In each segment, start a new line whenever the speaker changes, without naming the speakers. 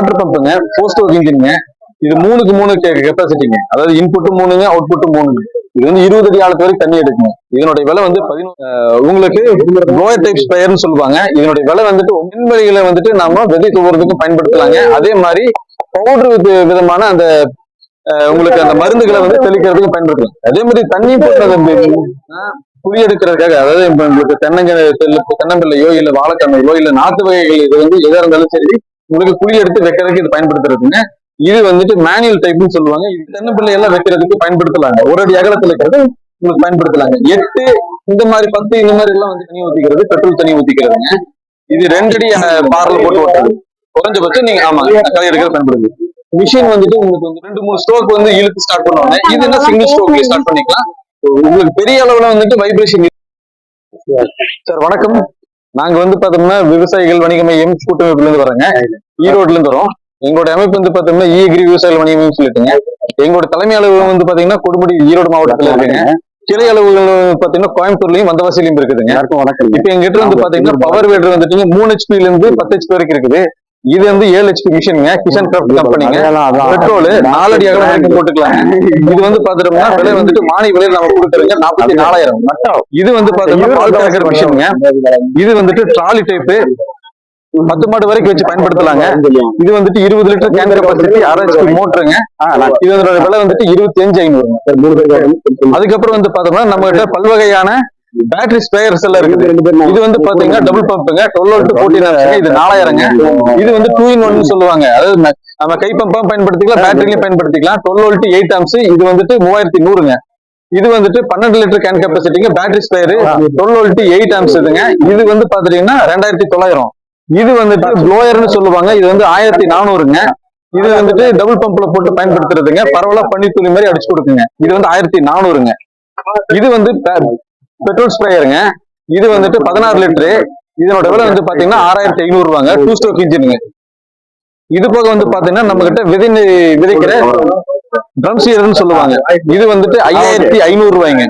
Water பம்புங்க post work இன்ஜினுங்க இது மூணுக்கு மூணு கெப்பாசிட்டிங்க அதாவது இன்புட்டு மூணுங்க அவுட்புட்டு மூணுங்க. இது வந்து இருபது அடி ஆழத்து வரைக்கும் தண்ணி எடுக்குங்க. இதனுடைய விலை வந்து பதினொன்று உங்களுக்கு லோயர் டைப் ஸ்பயர்னு சொல்லுவாங்க. இதனுடைய விலை வந்துட்டு மின்வெளிகளை வந்துட்டு நாம விதை துவறதுக்கும் பயன்படுத்தலாங்க. அதே மாதிரி பவுடர் விதமான அந்த உங்களுக்கு அந்த மருந்துகளை வந்து தெளிக்கிறதுக்கு பயன்படுத்தலாம். அதே மாதிரி தண்ணி போட்டது புளி எடுக்கிறதுக்காக அதாவது உங்களுக்கு தென்னங்க தென்னம்பிள்ளையோ இல்ல வாழைக்கண்ணையோ இல்ல நாட்டு வகைகள் இது வந்து எதா இருந்தாலும் சரி உங்களுக்கு புளி எடுத்து வைக்கிறதுக்கு இது பயன்படுத்துறதுங்க. இது வந்துட்டு மேனுவல் டைப்னு சொல்லுவாங்க. இது தென்னம்பிள்ளை எல்லாம் வைக்கிறதுக்கு பயன்படுத்தலாங்க. ஒரு அடி அகலத்துல இருக்கிறது உங்களுக்கு பயன்படுத்தலாங்க. எட்டு இந்த மாதிரி பத்து இந்த மாதிரி எல்லாம் வந்து தண்ணி ஊத்திக்கிறது பெட்ரோல் தண்ணி ஊத்திக்கிறதுங்க. இது ரெண்டடி பார்ல போட்டு ஓட்டுறது. குறைஞ்சபட்சம் நீங்க ஆமா களை எடுக்கிறது பயன்படுது. மிஷின் வந்துட்டு உங்களுக்கு வந்து ரெண்டு மூணு ஸ்ட்ரோக் வந்து இழுத்து ஸ்டார்ட் பண்ணுவாங்க. இது என்ன சிங்கிள் ஸ்ட்ரோக்லயே ஸ்டார்ட் பண்ணிக்கலாம். உங்களுக்கு பெரிய அளவுல வந்துட்டு வைப்ரேஷன் சார் வணக்கம். நாங்க வந்து பாத்தோம்னா விவசாயிகள் வணிக மையம் கூட்டமைப்புல இருந்து வரோங்க ஈரோட்ல இருந்து வரோம் எங்களோட அமைப்பு வந்து பாத்தோம்னா இ அக்ரி விவசாயிகள் வணிக மையம் சொல்லிட்டுங்க. எங்களோட தலைமை அலுவலகம் வந்து பாத்தீங்கன்னா கொடுமுடி ஈரோடு மாவட்டத்துல இருக்குங்க. கிளை அலுவலகம் பாத்தீங்கன்னா கோயம்புத்தூர்லயும் வந்தவாசிலையும் இருக்குதுங்க.
வணக்கம்
இப்ப எங்க கிட்ட வந்து பாத்தீங்கன்னா பவர் வேடர் வந்துட்டு மூணு ஹெச்பில இருந்து பத்து ஹெச்பி வரைக்கும் இருக்குது. இது வந்து ஏழு ஹெச்பி மிஷினுங்க கிஷன் கிராஃப்ட் கம்பெனிங்க பெட்ரோல் நாலடி அகலம் வரைக்கும் போட்டுக்கலாம். இது வந்து பாத்துட்டோம்னா விலை வந்துட்டு மானிய விலையில நம்ம கொடுக்குறோங்க. நாற்பத்தி நாலாயிரம். இது வந்து பாத்தோம்னா பால் கறக்கிற மிஷினுங்க இது வந்துட்டு ட்ராலி டைப்பு பத்து மாடு வரைக்கும் வச்சு பயன்படுத்தலாங்க. இது வந்துட்டு இருபது லிட்டர் கேன் கெப்பாசிட்டி அரை ஹெச்பி மோட்டருங்க இது அதோட விலை வந்துட்டு இருபத்தி அஞ்சு ஐநூறுங்க. அதுக்கப்புறம் வந்து பாத்தோம்னா நம்ம கிட்ட பல்வகையான பேட்டரி ஸ்பேயர்ஸ் எல்லாம் இருக்குது. இது வந்து பாத்தீங்கன்னா டபுள் பம்புங்க டுவெல் வோல்ட் போட்டினா இது நாலாயிரங்க. இது வந்து டூ இன் ஒன் சொல்லுவாங்க. அதாவது நம்ம கை பம்பா பயன்படுத்திக்கலாம் பேட்டரிலையும் பயன்படுத்திக்கலாம். டுவெல் வோல்ட் எயிட் ஆம்ஸ் இது வந்துட்டு மூவாயிரத்தி நூறுங்க. இது வந்துட்டு பன்னெண்டு litre can கெப்பாசிட்டிங்க battery spare twelve volt eight amps இதுங்க. இது வந்து பாத்துட்டீங்கன்னா ரெண்டாயிரத்தி தொள்ளாயிரம். இது வந்துட்டு ப்ளோயர்னு சொல்லுவாங்க. இது வந்து ஆயிரத்தி நானூறுங்க. இது வந்துட்டு டபுள் பம்ப்ல போட்டு பயன்படுத்துறதுங்க. பரவலா பனித்துளி மாதிரி அடிச்சு கொடுக்குங்க. இது வந்து ஆயிரத்தி நானூறுங்க. இது வந்து பெட்ரோல் ஸ்ப்ரேயருங்க. இது வந்துட்டு பதினாறு லிட்டரு. இதனோட விலை வந்து பாத்தீங்கன்னா ஆறாயிரத்தி ஐநூறு ரூபாங்க. டூ ஸ்டோக் இன்ஜினுங்க இது போக வந்து பாத்தீங்கன்னா நம்ம கிட்ட விதை விதைக்கிற ட்ரம் சீரர்னு சொல்லுவாங்க. இது வந்துட்டு ஐயாயிரத்தி ஐநூறு ரூபாய்ங்க.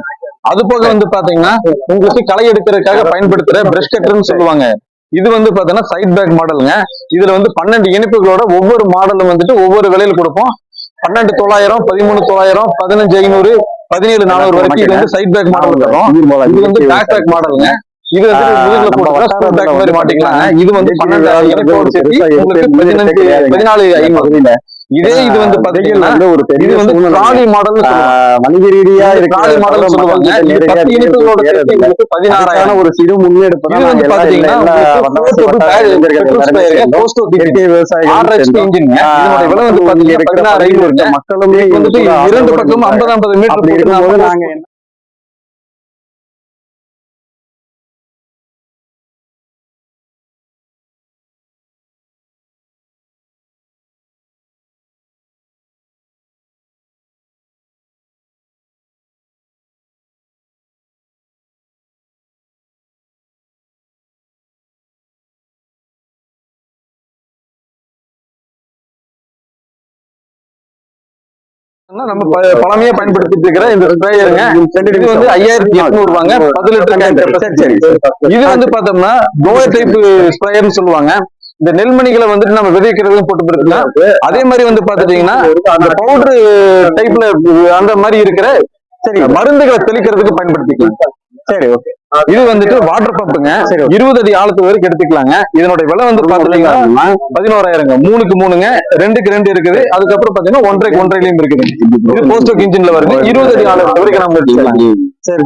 அது போக வந்து பாத்தீங்கன்னா உங்களுக்கு களை எடுக்கிறதுக்காக பயன்படுத்துற பிரஷ் கட்டர்னு சொல்லுவாங்க. இது வந்து பாத்தீங்கன்னா சைட் பேக் மாடலுங்க இதுல வந்து பன்னெண்டு இனிப்புகளோட ஒவ்வொரு மாடலும் வந்துட்டு ஒவ்வொரு விலையில கொடுப்போம். பன்னெண்டு தொள்ளாயிரம் பதிமூணு தொள்ளாயிரம் பதினஞ்சு ஐநூறு பதினேழு நானூறு வரைக்கும் இது வந்து சைட் பேக் மாடல் வரும் இது வந்து பேக் பேக் மாடலுங்க இது வந்து
ஆ,
முதுகுல
நம்ம
போட்டு
வட்டார
ஸ்கூல் பேக் மாதிரி
வட்டார
மாட்டிக்கலாங்க இது வந்து
இது
பன்னெண்டு
வந்து
இனிப்போடு சேர்த்து
விவசாயம்
உங்களுக்கு
எப்படி
பதினஞ்சு. பதினாலு ஐநூறு இதே இது வந்து பாத்தீங்கன்னா
ஒரு பெரிய
வந்து. ட்ராலி மாடல்
வணிக ரீதியா
ட்ராலி மாடல் சொல்லுவாங்க. பத்து பதினாறாயிரம்.
ஒரு சிறு முன்னெடுப்பு
இது வந்து
நாங்க
பாத்தீங்கன்னா உங்களுக்கு
வட்டார
போஸ்ட்
இளைஞர்கள்
பெட்ரோல்
எல்லாருமே
ஸ்பேர்
சேர்ந்தோம்.
நம்ம பழமையா பயன்படுத்திட்டு இருக்கிற இந்த ஸ்ப்ரேயருங்க இது வந்து ஐயாயிரத்தி எட்நூறு ரூபாங்க கெப்பாசிட்டி இது வந்து பார்த்தோம்னா டோயர் டைப் ஸ்ப்ரேயர்னு சொல்லுவாங்க. இந்த நெல்மணிகளை வந்துட்டு நம்ம விதைக்கிறதும் போட்டு போயிருக்கலாம் அதே மாதிரி வந்து பாத்துட்டீங்கன்னா அந்த பவுடர் டைப்ல அந்த மாதிரி இருக்கிற சரி மருந்துகளை தெளிக்கிறதுக்கு பயன்படுத்திக்கலாம்.
சரி ஓகே.
இது வந்துட்டு வாட்டர் பம்புங்க
சரி.
இருபது அடி ஆழத்து வரைக்கும் எடுத்துக்கலாங்க. இதனுடைய விலை வந்து பாத்துட்டீங்கன்னா பதினோராயிரங்க மூணுக்கு மூணுங்க. ரெண்டுக்கு ரெண்டு இருக்குது. அதுக்கப்புறம் பாத்தீங்கன்னா ஒன்றைக்கு ஒன்றையிலயும் இருக்குது. இது போஸ்ட் இன்ஜின்ல வருது. இருபது அடி ஆழத்து வரைக்கும் நம்ம எடுத்துக்கலாம்.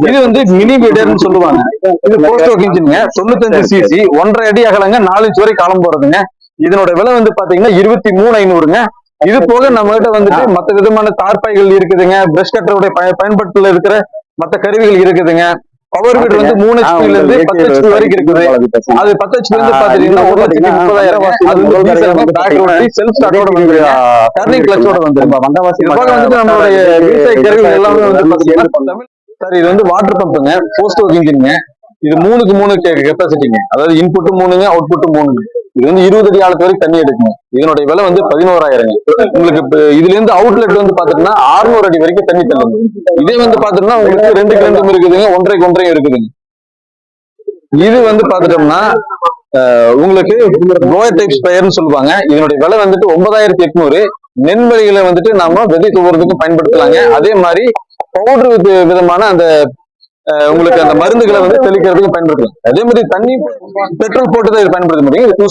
இது வந்து மினி வீடர்னு சொல்லுவாங்க. இது போஸ்ட் இன்ஜின்ங்க தொண்ணூத்தஞ்சு சிசி ஒன்றரை அடி அகலங்க. நாலு இன்ச் வரை காலம் போறதுங்க. இதனோட விலை வந்து பாத்தீங்கன்னா இருபத்தி மூணு ஐநூறுங்க. இது போக நம்ம கிட்ட வந்துட்டு மத்த விதமான தார்பாய்கள் இருக்குதுங்க. பிரஷ் கட்டருடைய பய- பயன்பாட்டுல இருக்கிற மத்த கருவிகள் இருக்குதுங்க. பவர் வீடு வந்து மூணு ஹெச்பில இருந்து பத்து ஹெச்பி வரைக்கும் இருக்குது. அது பத்து ஹெச்பி வந்து
ஆ,
பாத்தீங்கன்னா ஒரு லட்சத்தி முப்பதாயிரம் அது வந்து
முதல்
diesel
வந்து
பேக் ரோட்டி செல்ஃப் ஸ்டார்டோட வந்து டர்னிங் கிளச்சோட வந்து போக வந்துட்டு நம்மளுடைய விவசாய கருவிகள் எல்லாமே வந்து பாத்தீங்கன்னா சார் இது வந்து வாட்டர் பம்புங்க போஸ்ட் ஒர்க் இன்ஜினுங்க இது மூணுக்கு மூணு கெப்பாசிட்டிங்க அதாவது இன்புட்டு மூணுங்க அவுட்புட்டு மூணுங்க. இது வந்து இருபது அடி ஆழத்து வரைக்கும் தண்ணி எடுக்குங்க இதனுடைய விலை வந்து பதினோராயிரம் உங்களுக்கு இதுல இருந்து அவுட்லெட் வந்து பாத்தீங்கன்னா 600 அடி வரைக்கும் தண்ணி தள்ளும். இதே வந்து பாத்தீங்கன்னா உங்களுக்கு ரெண்டு ரெண்டும் இருக்குதுங்க ஒன்றரைக்கு ஒன்றரை இருக்குதுங்க. இது வந்து பாத்துட்டோம்னா உங்களுக்கு க்ரோயர் டைப் ஸ்பயர்னு சொல்லுவாங்க. இதனுடைய விலை வந்துட்டு ஒன்பதாயிரத்தி எட்நூறு. நெல்வெளிகளை வந்துட்டு நாம விதை துவறதுக்கும் பயன்படுத்தலாங்க. அதே மாதிரி பவுடர் விதமான அந்த உங்களுக்கு அந்த மருந்துகளை வந்து தெளிக்கிறதுக்கு பயன்படுத்தலாம். அதே மாதிரி தண்ணி பெட்ரோல் போட்டு தான் இது பயன்படுத்த முடியும். இது டூ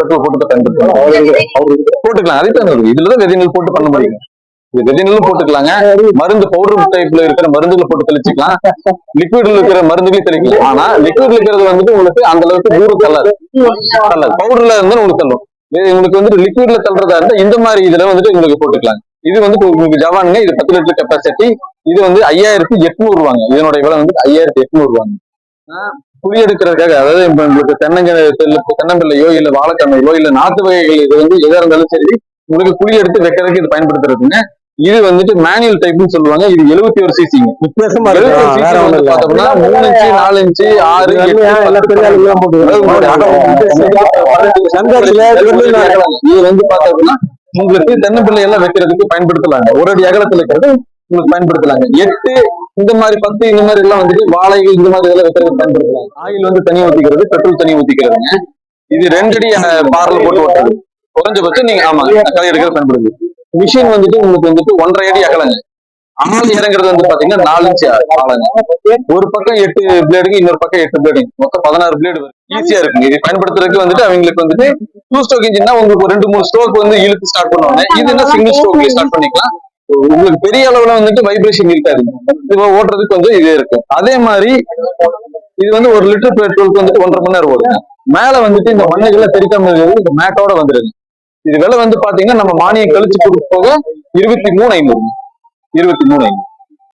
பெட்ரோல் போட்டு தான் பயன்படுத்தலாம் போட்டுக்கலாம். அதே தான் வருது. இதுலதான் விதை நெல் போட்டு பண்ண முடியும். இது விதை நெல்லும் போட்டுக்கலாங்க. மருந்து பவுடர் டைப்ல இருக்கிற மருந்துகளை போட்டு தெளிச்சுக்கலாம். லிக்விட்ல இருக்கிற மருந்துகளையும் தெளிக்கலாம். ஆனா லிக்விட்ல இருக்கிறது வந்துட்டு உங்களுக்கு அந்த அளவுக்கு தூரம் தள்ளாது. தள்ளாது. பவுடர்ல இருந்தா உங்களுக்கு தள்ளும். உங்களுக்கு வந்துட்டு லிக்விட்ல தள்ளுறதா இருந்தா இந்த மாதிரி இதுல வந்துட்டு உங்களுக்கு போட்டுக்கலாம் இது வந்து உங்களுக்கு ஜவானுங்க இது பத்து லிட்டர் கெப்பாசிட்டி இது வந்து ஐயாயிரத்தி எட்நூறு ரூபாங்க இதனுடைய விலை வந்து ஐயாயிரத்தி எட்நூறு ரூபாங்க குழி எடுக்கிறதுக்காக அதாவது இப்ப உங்களுக்கு தென்னங்க தென்னம்பிள்ளையோ இல்ல வாழைக்கண்ணையோ இல்ல நாத்து வகைகள் இது வந்து எதா இருந்தாலும் சரி உங்களுக்கு குழி எடுத்து வைக்கிறதுக்கு இது பயன்படுத்துறதுங்க இது வந்துட்டு மேனுவல் டைப்னு சொல்லுவாங்க இது எழுபத்தி ஒரு சிசிங்க பார்த்தோம்னா மூணு இன்ச்சு நாலு இன்ச்சு ஆறு இது வந்து பார்த்தோம்னா உங்களுக்கு தென்னம்பிள்ளை எல்லாம் வைக்கிறதுக்கு பயன்படுத்தலாங்க ஒரு அடி அகலத்துல இருக்கிறது உங்களுக்கு பயன்படுத்தலாங்க எட்டு இந்த மாதிரி பத்து இந்த மாதிரி எல்லாம் வந்துட்டு வாழைகள் இந்த மாதிரி எல்லாம் வைக்கிறது பயன்படுத்தலாம் ஆயில் வந்து தனியா ஊத்திக்கிறது பெட்ரோல் தனி ஊத்திக்கிறதுங்க. இது ரெண்டடி பார்ல போட்டு ஓட்டுறது. குறைஞ்சபட்சம் நீங்க ஆமா களை எடுக்கிறது பயன்படுது. மிஷின் வந்துட்டு உங்களுக்கு வந்துட்டு ஒன்றரை அடி அகலங்க. ஆள் இறங்குறது வந்து பாத்தீங்கன்னா நாலு இன்ச்சு ஆழங்க ஒரு பக்கம் எட்டு பிளேடுங்க இன்னொரு பக்கம் எட்டு பிளேடுங்க மொத்தம் பதினாறு பிளேடு ஈஸியா இருக்குங்க. இது பயன்படுத்துறதுக்கு வந்துட்டு அவங்களுக்கு வந்துட்டு டூ ஸ்டோக் இன்ஜின்னா உங்களுக்கு ரெண்டு மூணு ஸ்டோக் வந்து இழுத்து ஸ்டார்ட் பண்ணுவாங்க. இது என்ன சிங்கிள் ஸ்டோக்ல ஸ்டார்ட் பண்ணிக்கலாம். உங்களுக்கு பெரிய அளவுல வந்துட்டு வைப்ரேஷன் இருக்காது. இது ஓட்டுறதுக்கு வந்து இதே இருக்கு. அதே மாதிரி இது வந்து ஒரு லிட்டர் பெட்ரோலுக்கு வந்துட்டு ஒன்றரை மணி நேரம் ஓடுங்க மேல வந்துட்டு இந்த மண்ணுகளை தெரிக்காம இருக்கிறது இந்த மேட்டோட வந்துருங்க இது விலை வந்து பாத்தீங்கன்னா நம்ம மானியம் கழிச்சு கொடுக்க போக இருபத்தி மூணு ஐநூறு இருபத்தி மூணு ஐநூறு